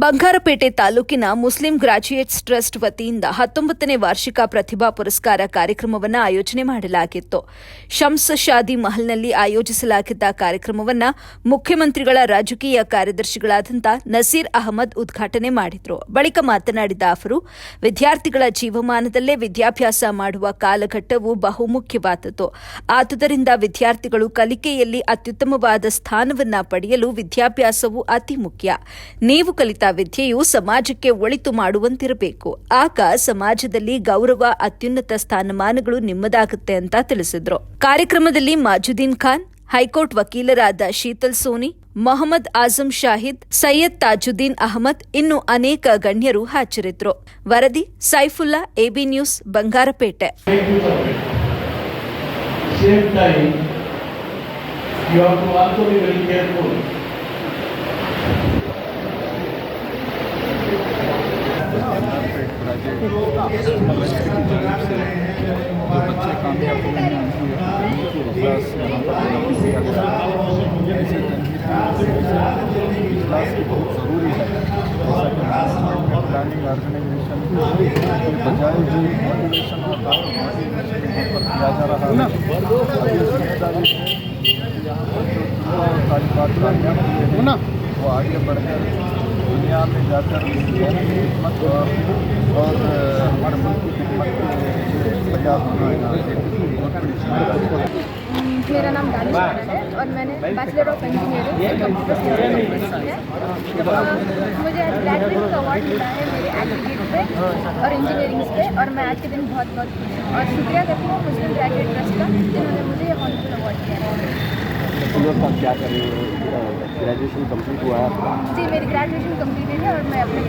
ಬಂಗಾರಪೇಟೆ ತಾಲೂಕಿನ Muslim graduates trust ವತಿಯಿಂದ ಹತ್ತೊಂಬತ್ತನೇ ವಾರ್ಷಿಕ ಪ್ರತಿಭಾ ಪುರಸ್ಕಾರ ಕಾರ್ಯಕ್ರಮವನ್ನು ಆಯೋಜನೆ ಮಾಡಲಾಗಿತ್ತು. ಶಮ್ಸ್ ಶಾದಿ ಮಹಲ್ನಲ್ಲಿ ಆಯೋಜಿಸಲಾಗಿದ್ದ ಕಾರ್ಯಕ್ರಮವನ್ನು ಮುಖ್ಯಮಂತ್ರಿಗಳ ರಾಜಕೀಯ ಕಾರ್ಯದರ್ಶಿಗಳಾದಂಥ ನಸೀರ್ ಅಹಮದ್ ಉದ್ಘಾಟನೆ ಮಾಡಿದ್ರು. ಬಳಿಕ ಮಾತನಾಡಿದ ಅವರು, ವಿದ್ಯಾರ್ಥಿಗಳ ಜೀವಮಾನದಲ್ಲೇ ವಿದ್ಯಾಭ್ಯಾಸ ಮಾಡುವ ಕಾಲಘಟ್ಟವು ಬಹುಮುಖ್ಯವಾದದ್ದು. ಆದುದರಿಂದ ವಿದ್ಯಾರ್ಥಿಗಳು ಕಲಿಕೆಯಲ್ಲಿ ಅತ್ಯುತ್ತಮವಾದ ಸ್ಥಾನವನ್ನ ಪಡೆಯಲು ವಿದ್ಯಾಭ್ಯಾಸವು ಅತಿ ಮುಖ್ಯ. ನೀವು ಕಲಿತ ವಿದ್ಯೆಯು ಸಮಾಜಕ್ಕೆ ಒಳಿತು ಮಾಡುವಂತಿರಬೇಕು. ಆಗ ಸಮಾಜದಲ್ಲಿ ಗೌರವ, ಅತ್ಯುನ್ನತ ಸ್ಥಾನಮಾನಗಳು ನಿಮ್ಮದಾಗುತ್ತೆ ಅಂತ ತಿಳಿಸಿದ್ರು. ಕಾರ್ಯಕ್ರಮದಲ್ಲಿ ಮಾಜುದ್ದೀನ್ ಖಾನ್, ಹೈಕೋರ್ಟ್ ವಕೀಲರಾದ ಶೀತಲ್ ಸೋನಿ, ಮೊಹಮ್ಮದ್ ಆಜಂ ಶಾಹಿದ್, ಸೈಯದ್ ತಾಜುದ್ದೀನ್ ಅಹಮದ್ ಇನ್ನು ಅನೇಕ ಗಣ್ಯರು ಹಾಜರಿದ್ದರು ವರದಿ, Saifulla, AB news, Bangarapete. You have to also be very careful. की बहुत ज़रूरी है प्लानिंग ऑर्गेनाइजेशन के बजाय रहा है ज़िम्मेदारी तालिबात कामयाब हुए हैं वो आगे बढ़कर दुनिया में जाकर खिदमत और हमारे मेरा नाम दानिश है और मैंने बैचलर ऑफ़ इंजीनियरिंग कंप्यूटर मुझे ग्रेजुएट का अवार्ड मिला है मेरे एग्रीगेट पे और इंजीनियरिंग पे और मैं आज के दिन बहुत बहुत और शुक्रिया करती हूँ मुस्लिम ग्रेजुएट ट्रस्ट का जिन्होंने मुझे ये हॉनरेबल अवार्ड दिया है। तो क्या कर? ग्रेजुएशन कंप्लीट हुआ है जी मेरी ग्रेजुएशन कंप्लीटेड है और मैं अपने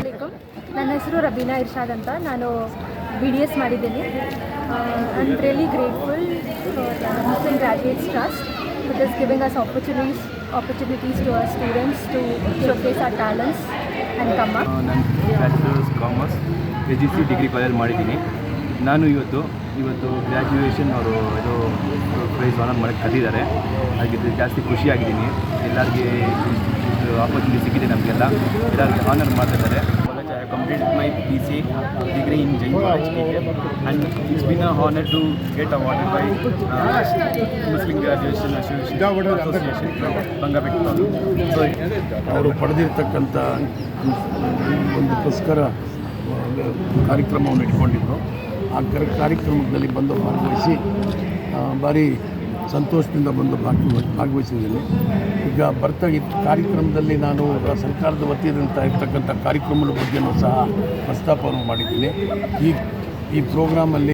ನನ್ನ ಹೆಸರು ರಬೀನಾ ಇರ್ಷಾದ್ ಅಂತ. ನಾನು ಬಿ ಡಿ ಎಸ್ ಮಾಡಿದ್ದೀನಿ. I am really grateful for Muslim graduates trust it is giving us opportunities opportunities to our students to showcase our talents and ಕಮ್ಮ ನಾನು bachelors commerce A G C degree college ಮಾಡಿದ್ದೀನಿ. ನಾನು ಇವತ್ತು ಇವತ್ತು graduation ಅವರು ಇದು price honour ಮಾಡೋಕ್ಕೆ ಕರೆದಿದ್ದಾರೆ. ಹಾಗಿದ್ದು ಜಾಸ್ತಿ ಖುಷಿಯಾಗಿದ್ದೀನಿ ಎಲ್ಲರಿಗೆ ಆಪರ್ಚುನಿಟಿ ಸಿಕ್ಕಿದೆ ನಮಗೆಲ್ಲ. ಎಲ್ಲರಿಗೆ ಆನರ್ ಮಾಡ್ತಿದ್ದಾರೆ completed my BCA degree in Jain College, KK, and it's been an honor to get awarded by uh, Muslim Graduation Association, Association Bangapet So, ಅವರು ಪಡೆದಿರ್ತಕ್ಕಂಥ ಒಂದು ಪುಸ್ಕರ ಕಾರ್ಯಕ್ರಮವನ್ನು ಇಟ್ಕೊಂಡಿದ್ದರು ಆ ಕರ ಕಾರ್ಯಕ್ರಮದಲ್ಲಿ ಬಂದು ಭಾಗವಹಿಸಿ ಭಾರಿ ಸಂತೋಷದಿಂದ ಬಂದು ಭಾಗವ, ಭಾಗವಹಿಸಿದ್ದೀನಿ. ಈಗ ಬರ್ತಾ ಈ ಕಾರ್ಯಕ್ರಮದಲ್ಲಿ ನಾನು ಸರ್ಕಾರದ ವತಿಯಿಂದ ಇರ್ತಕ್ಕಂಥ ಕಾರ್ಯಕ್ರಮದ ಬಗ್ಗೆನೂ ಸಹ ಪ್ರಸ್ತಾಪವನ್ನು ಮಾಡಿದ್ದೀನಿ. ಈ ಈ ಪ್ರೋಗ್ರಾಮಲ್ಲಿ